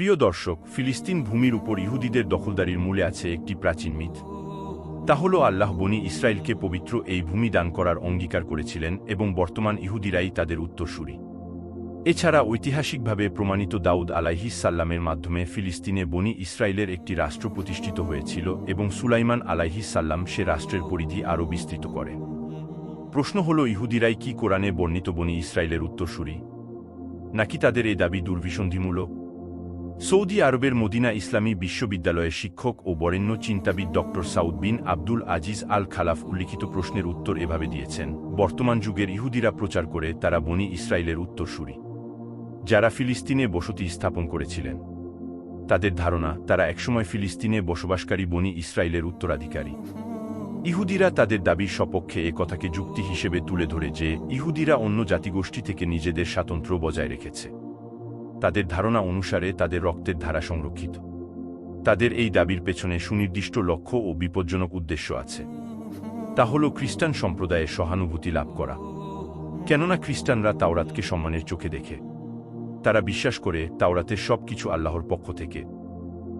প্রিয় দর্শক, ফিলিস্তিন ভূমির উপর ইহুদিদের দখলদারির মূলে আছে একটি প্রাচীন মিথ। তা হল আল্লাহ বনি ইসরায়েলকে পবিত্র এই ভূমি দান করার অঙ্গীকার করেছিলেন এবং বর্তমান ইহুদিরাই তাদের উত্তরসূরি। এছাড়া ঐতিহাসিকভাবে প্রমাণিত দাউদ সাল্লামের মাধ্যমে ফিলিস্তিনে বনি ইসরায়েলের একটি রাষ্ট্র প্রতিষ্ঠিত হয়েছিল এবং সুলাইমান সাল্লাম সে রাষ্ট্রের পরিধি আরও বিস্তৃত করে। প্রশ্ন হল, ইহুদিরাই কি কোরআনে বর্ণিত বনি ইসরায়েলের উত্তরসূরি? নাকি তাদের এই দাবি দুর্বিসন্ধিমূলক? সৌদি আরবের মদিনা ইসলামী বিশ্ববিদ্যালয়ের শিক্ষক ও বরেণ্য চিন্তাবিদ doctor Saud bin Abdul Aziz al Khalaf উল্লিখিত প্রশ্নের উত্তর এভাবে দিয়েছেন, বর্তমান যুগের ইহুদিরা প্রচার করে তারা বনি ইসরায়েলের উত্তরসূরি, যারা ফিলিস্তিনে বসতি স্থাপন করেছিলেন। তাদের ধারণা, তারা একসময় ফিলিস্তিনে বসবাসকারী বনি ইসরায়েলের উত্তরাধিকারী। ইহুদিরা তাদের দাবির সপক্ষে এ কথাকে যুক্তি হিসেবে তুলে ধরে যে, ইহুদিরা অন্য জাতিগোষ্ঠী থেকে নিজেদের স্বাতন্ত্র্য বজায় রেখেছে। তাদের ধারণা অনুসারে তাদের রক্তের ধারা সংরক্ষিত। তাদের এই দাবির পেছনে সুনির্দিষ্ট লক্ষ্য ও বিপজ্জনক উদ্দেশ্য আছে। তা হল খ্রিস্টান সম্প্রদায়ের সহানুভূতি লাভ করা। কেননা খ্রিস্টানরা তাওরাতকে সম্মানের চোখে দেখে। তারা বিশ্বাস করে তাওরাতের সব কিছু আল্লাহর পক্ষ থেকে।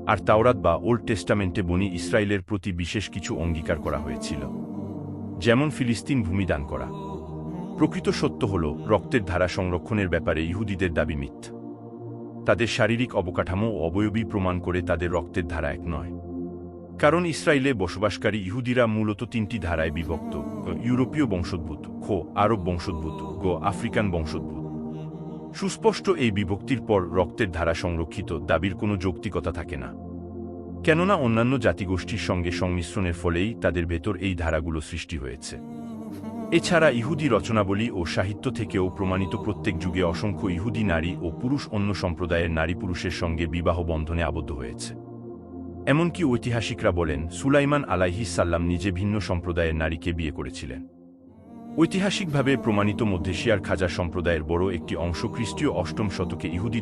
আর তাওরাত বা ওল্ড টেস্টামেন্টে বনি ইসরায়েলের প্রতি বিশেষ কিছু অঙ্গীকার করা হয়েছিল। যেমন ফিলিস্তিন ভূমি দান করা। প্রকৃত সত্য হল রক্তের ধারা সংরক্ষণের ব্যাপারে ইহুদিদের দাবি মিথ্যা। তাদের শারীরিক অবকাঠামো অবয়বী প্রমাণ করে তাদের রক্তের ধারা এক নয়। কারণ ইসরায়েলে বসবাসকারী ইহুদিরা মূলত তিনটি ধারায় বিভক্ত, ইউরোপীয় বংশোদ্ভূত, খো, আরব বংশোদ্ভূত, গো, আফ্রিকান বংশোদ্ভূত। সুস্পষ্ট এই বিভক্তির পর রক্তের ধারা সংরক্ষিত দাবির কোনো যৌক্তিকতা থাকে না। কেননা অন্যান্য জাতিগোষ্ঠীর সঙ্গে সংমিশ্রণের ফলেই তাদের ভেতর এই ধারাগুলো সৃষ্টি হয়েছে। এছাড়া ইহুদি রচনাবলী ও সাহিত্য থেকেও প্রমাণিত প্রত্যেক যুগে অসংখ্য ইহুদি নারী ও পুরুষ অন্য সম্প্রদায়ের নারী পুরুষের সঙ্গে বিবাহ বন্ধনে আবদ্ধ হয়েছে। এমনকি ঐতিহাসিকরা বলেন, সুলাইমান আলাইহিস সাল্লাম নিজে ভিন্ন সম্প্রদায়ের নারীকে বিয়ে করেছিলেন। ঐতিহাসিকভাবে প্রমাণিত মধ্যেশিয়ার খাজা সম্প্রদায়ের বড় একটি অংশ খ্রিস্টীয় অষ্টম শতকে ইহুদি